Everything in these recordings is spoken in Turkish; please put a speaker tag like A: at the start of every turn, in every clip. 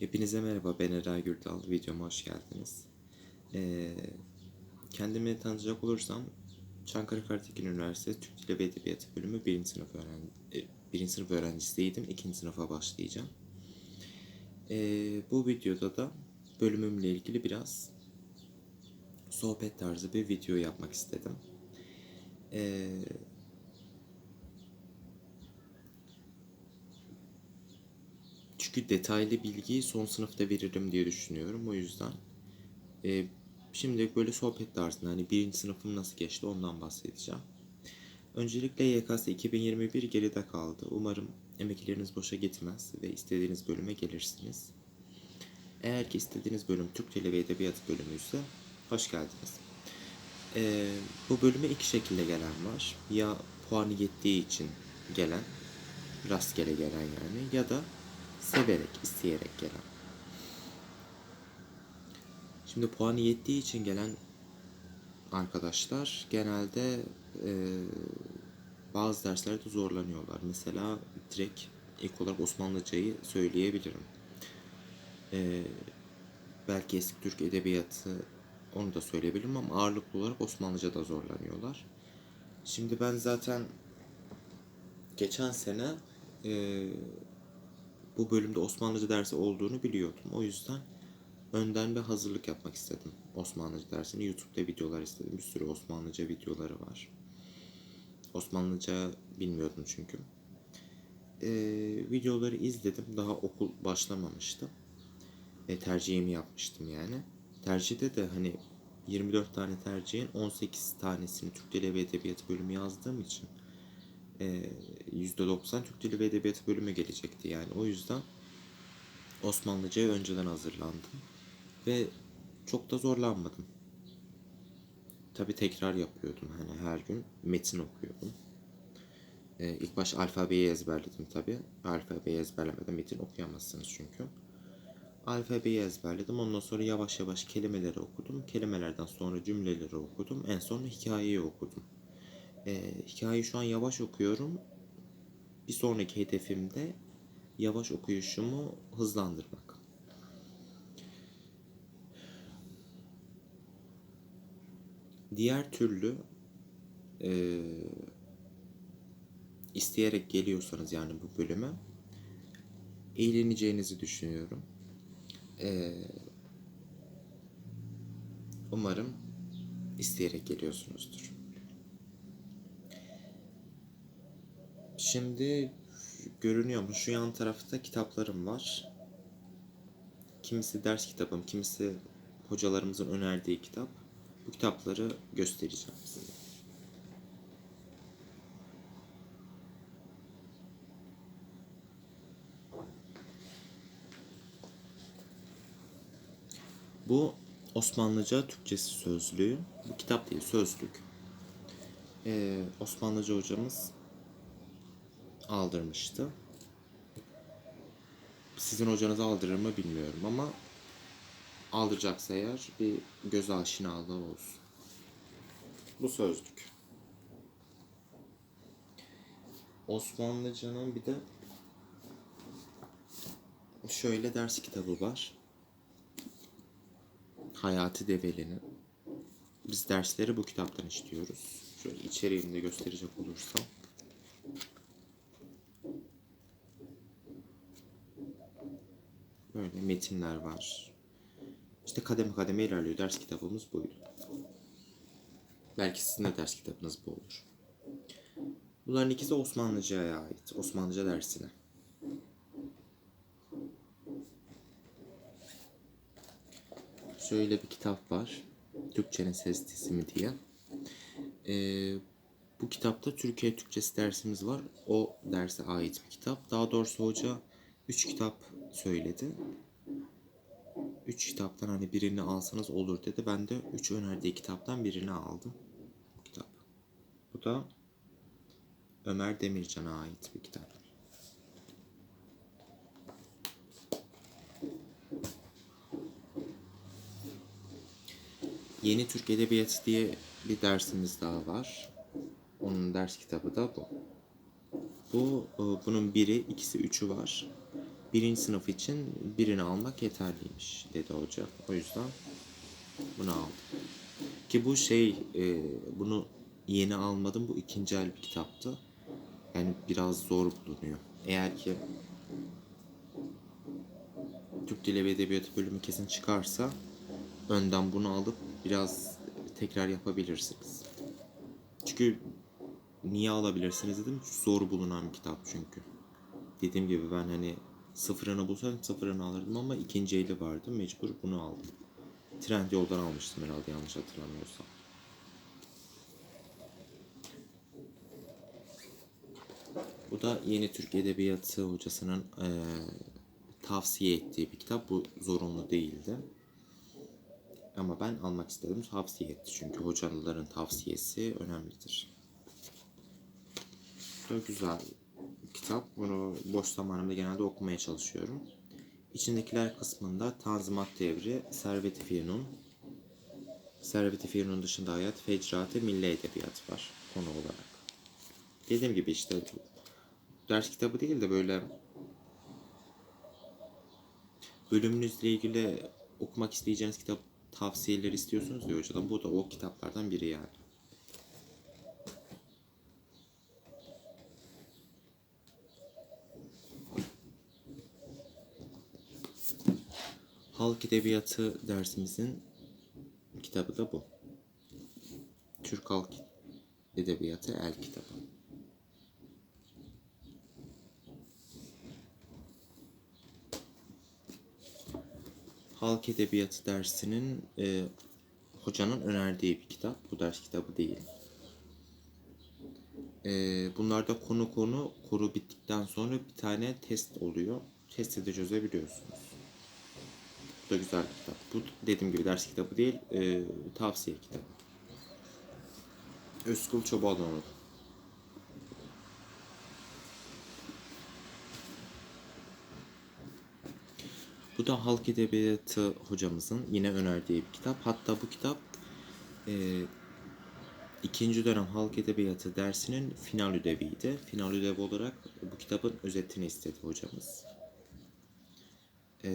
A: Hepinize merhaba, ben Eray Gürdal. Videoma hoş geldiniz. Ee, kendimi tanıtacak olursam, Çankırı Karatekin Üniversitesi Türk Dili ve Edebiyatı bölümü 1. sınıf, öğren e, birinci sınıf öğrencisiydim. 2. sınıfa başlayacağım. Ee, bu videoda da bölümümle ilgili biraz sohbet tarzı bir video yapmak istedim. Ee, Çünkü detaylı bilgiyi son sınıfta veririm diye düşünüyorum. O yüzden e, şimdilik böyle sohbet tarzında hani birinci sınıfım nasıl geçti ondan bahsedeceğim. Öncelikle YKS 2021 geride kaldı. Umarım emekleriniz boşa gitmez ve istediğiniz bölüme gelirsiniz. Eğer ki istediğiniz bölüm Türk Dili ve Edebiyatı bölümüyse hoş geldiniz. E, bu bölüme iki şekilde gelen var. Ya puanı yettiği için gelen, rastgele gelen yani ya da severek, isteyerek gelen. Şimdi puanı yettiği için gelen arkadaşlar genelde e, bazı derslerde zorlanıyorlar. Mesela direkt ilk olarak Osmanlıcayı söyleyebilirim. E, belki eski Türk Edebiyatı onu da söyleyebilirim ama ağırlıklı olarak Osmanlıca'da zorlanıyorlar. Şimdi ben zaten geçen sene e, bu bölümde Osmanlıca dersi olduğunu biliyordum. O yüzden önden bir hazırlık yapmak istedim Osmanlıca dersini. YouTube'da videolar istedim. Bir sürü Osmanlıca videoları var. Osmanlıca bilmiyordum çünkü. Ee, videoları izledim. Daha okul başlamamıştı. E, tercihimi yapmıştım yani. Tercihte de hani 24 tane tercihin 18 tanesini Türk Dili ve Edebiyatı bölümü yazdığım için %90 Türk Dili ve Edebiyatı bölümü gelecekti yani. O yüzden Osmanlıca'ya önceden hazırlandım. Ve çok da zorlanmadım. Tabi tekrar yapıyordum hani her gün metin okuyordum. Ee, ilk baş alfabeyi ezberledim tabi. Alfabeyi ezberlemeden metin okuyamazsınız çünkü. Alfabeyi ezberledim. Ondan sonra yavaş yavaş kelimeleri okudum. Kelimelerden sonra cümleleri okudum. En son hikayeyi okudum. Ee, hikayeyi şu an yavaş okuyorum. Bir sonraki hedefim de yavaş okuyuşumu hızlandırmak. Diğer türlü e, isteyerek geliyorsanız yani bu bölüme eğleneceğinizi düşünüyorum. E, umarım isteyerek geliyorsunuzdur. Şimdi görünüyor mu? Şu yan tarafta kitaplarım var. Kimisi ders kitabım, kimisi hocalarımızın önerdiği kitap. Bu kitapları göstereceğim size. Bu Osmanlıca Türkçesi sözlüğü. Bu kitap değil, sözlük. Ee, Osmanlıca hocamız aldırmıştı. Sizin hocanız aldırır mı bilmiyorum ama aldıracaksa eğer bir göz aşinalığı olsun. Bu sözlük. Osmanlıcanın bir de şöyle ders kitabı var. Hayati Develi'nin. Biz dersleri bu kitaptan işliyoruz. Şöyle içeriğini de gösterecek olursam. Böyle metinler var. İşte kademe kademe ilerliyor. Ders kitabımız buydu. Belki sizin de ders kitabınız bu olur. Bunların ikisi Osmanlıca'ya ait. Osmanlıca dersine. Şöyle bir kitap var. Türkçenin ses dizimi diye. Ee, bu kitapta Türkiye Türkçesi dersimiz var. O derse ait bir kitap. Daha doğrusu hoca 3 kitap söyledi. 3 kitaptan hani birini alsanız olur dedi. Ben de 3 önerdiği kitaptan birini aldım. Bu kitap. Bu da Ömer Demircan'a ait bir kitap. Yeni Türk Edebiyatı diye bir dersimiz daha var. Onun ders kitabı da bu. Bu e, bunun biri, ikisi, üçü var. Birinci sınıf için birini almak yeterliymiş dedi hoca. O yüzden bunu aldım. Ki bu şey e, bunu yeni almadım. Bu ikinci el bir kitaptı. Yani biraz zor bulunuyor. Eğer ki Türk Dili ve Edebiyatı bölümü kesin çıkarsa önden bunu alıp biraz tekrar yapabilirsiniz. Çünkü niye alabilirsiniz dedim. Zor bulunan bir kitap çünkü. Dediğim gibi ben hani sıfırını bulsaydım sıfırını alırdım ama ikinci eli vardı. Mecbur bunu aldım. Trendyol'dan almıştım herhalde yanlış hatırlamıyorsam. Bu da yeni Türk Edebiyatı hocasının eee, tavsiye ettiği bir kitap. Bu zorunlu değildi. Ama ben almak istedim. Tavsiye etti. Çünkü hocaların tavsiyesi önemlidir. Da güzel kitap. Bunu boş zamanımda genelde okumaya çalışıyorum. İçindekiler kısmında Tanzimat Devri, Servet-i Firnun, Servet-i Firnun dışında hayat, Fecraat-ı Milli Edebiyat var konu olarak. Dediğim gibi işte ders kitabı değil de böyle bölümünüzle ilgili okumak isteyeceğiniz kitap tavsiyeleri istiyorsunuz ya hocadan. Bu da o kitaplardan biri yani. Halk Edebiyatı dersimizin kitabı da bu. Türk Halk Edebiyatı El kitabı. Halk Edebiyatı dersinin e, hocanın önerdiği bir kitap. Bu ders kitabı değil. E, bunlarda konu konu konu bittikten sonra bir tane test oluyor. Testi de çözebiliyorsunuz. Bu da güzel bir kitap. Bu dediğim gibi ders kitabı değil, e, tavsiye kitabı. Özkul Çobanoğlu. Bu da Halk Edebiyatı hocamızın yine önerdiği bir kitap. Hatta bu kitap e, ikinci dönem Halk Edebiyatı dersinin final ödeviydi. Final ödevi olarak bu kitabın özetini istedi hocamız. E,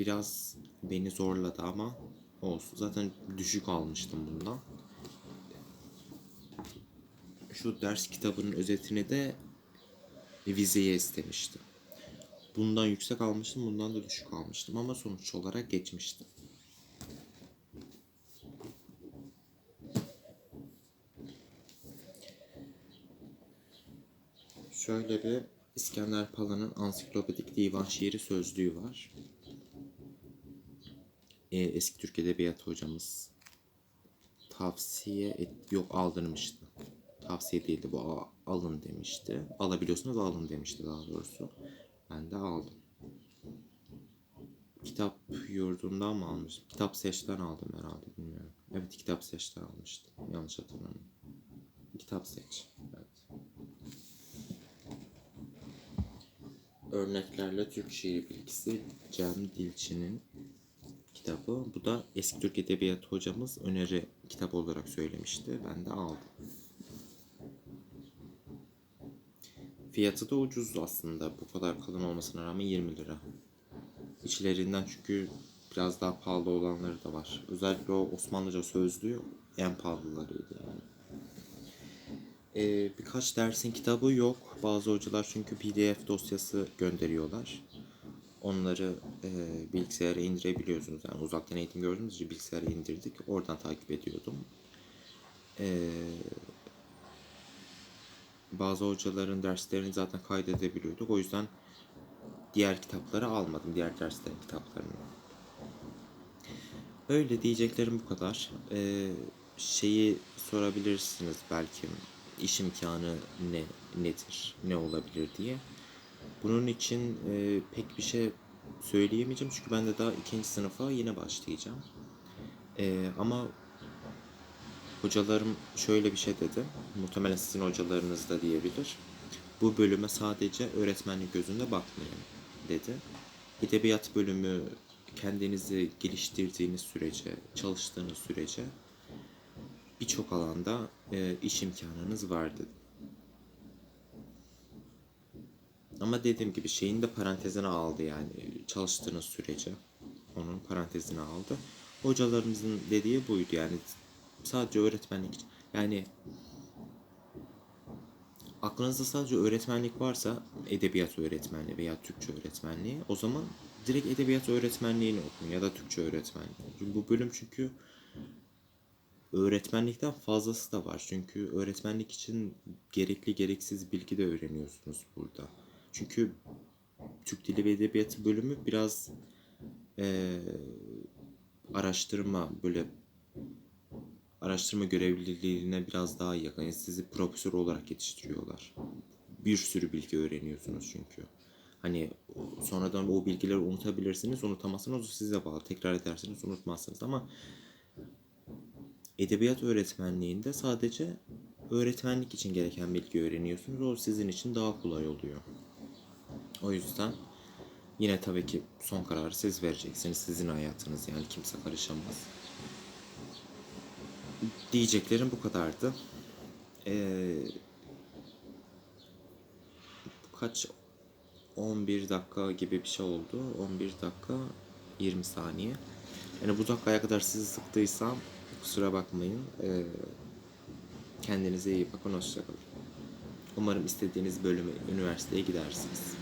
A: biraz beni zorladı ama olsun. Zaten düşük almıştım bundan. Şu ders kitabının özetini de vizeye istemiştim. Bundan yüksek almıştım, bundan da düşük almıştım ama sonuç olarak geçmiştim. Şöyle bir İskender Pala'nın ansiklopedik divan şiiri sözlüğü var. Ee, eski Türk Edebiyatı hocamız tavsiye et, yok aldırmıştı. Tavsiye değildi bu alın demişti. Alabiliyorsunuz alın demişti daha doğrusu. Ben de aldım. Kitap yurdundan mı almıştım? Kitap seçten aldım herhalde bilmiyorum. Evet kitap seçten almıştım. Yanlış hatırlamıyorum. Kitap seç. Evet. Örneklerle Türk şiiri bilgisi Cem Dilçi'nin kitabı. Bu da eski Türk Edebiyatı hocamız öneri kitap olarak söylemişti. Ben de aldım. Fiyatı da ucuz aslında. Bu kadar kalın olmasına rağmen 20 lira. İçlerinden çünkü biraz daha pahalı olanları da var. Özellikle o Osmanlıca sözlüğü en pahalılarıydı yani. Ee, birkaç dersin kitabı yok. Bazı hocalar çünkü PDF dosyası gönderiyorlar. Onları e, bilgisayara indirebiliyorsunuz. Yani uzaktan eğitim gördüğümüz için bilgisayara indirdik. Oradan takip ediyordum. Ee, bazı hocaların derslerini zaten kaydedebiliyorduk. O yüzden diğer kitapları almadım. Diğer derslerin kitaplarını. Öyle diyeceklerim bu kadar. Ee, şeyi sorabilirsiniz belki iş imkanı ne nedir, ne olabilir diye. Bunun için e, pek bir şey söyleyemeyeceğim çünkü ben de daha ikinci sınıfa yeni başlayacağım. E, ama hocalarım şöyle bir şey dedi. Muhtemelen sizin hocalarınız da diyebilir. Bu bölüme sadece öğretmenlik gözünde bakmayın dedi. Edebiyat bölümü kendinizi geliştirdiğiniz sürece, çalıştığınız sürece birçok alanda e, iş imkanınız var dedi. Ama dediğim gibi şeyin de parantezine aldı yani çalıştığınız sürece onun parantezine aldı. Hocalarımızın dediği buydu yani sadece öğretmenlik. Yani aklınızda sadece öğretmenlik varsa edebiyat öğretmenliği veya Türkçe öğretmenliği o zaman direkt edebiyat öğretmenliğini okuyun ya da Türkçe öğretmenliği. Bu bölüm çünkü öğretmenlikten fazlası da var. Çünkü öğretmenlik için gerekli gereksiz bilgi de öğreniyorsunuz burada. Çünkü Türk Dili ve Edebiyatı bölümü biraz eee, araştırma böyle araştırma görevliliğine biraz daha yakın. Yani sizi profesör olarak yetiştiriyorlar. Bir sürü bilgi öğreniyorsunuz çünkü. Hani sonradan o bilgileri unutabilirsiniz, unutamazsınız. O size bağlı. Tekrar edersiniz, unutmazsınız ama edebiyat öğretmenliğinde sadece öğretmenlik için gereken bilgi öğreniyorsunuz. O sizin için daha kolay oluyor. O yüzden yine tabii ki son kararı siz vereceksiniz. Sizin hayatınız yani kimse karışamaz. Diyeceklerim bu kadardı. Ee, kaç 11 dakika gibi bir şey oldu. 11 dakika 20 saniye. Yani bu dakikaya kadar sizi sıktıysam kusura bakmayın. Ee, kendinize iyi bakın. Hoşçakalın. Umarım istediğiniz bölüme, üniversiteye gidersiniz.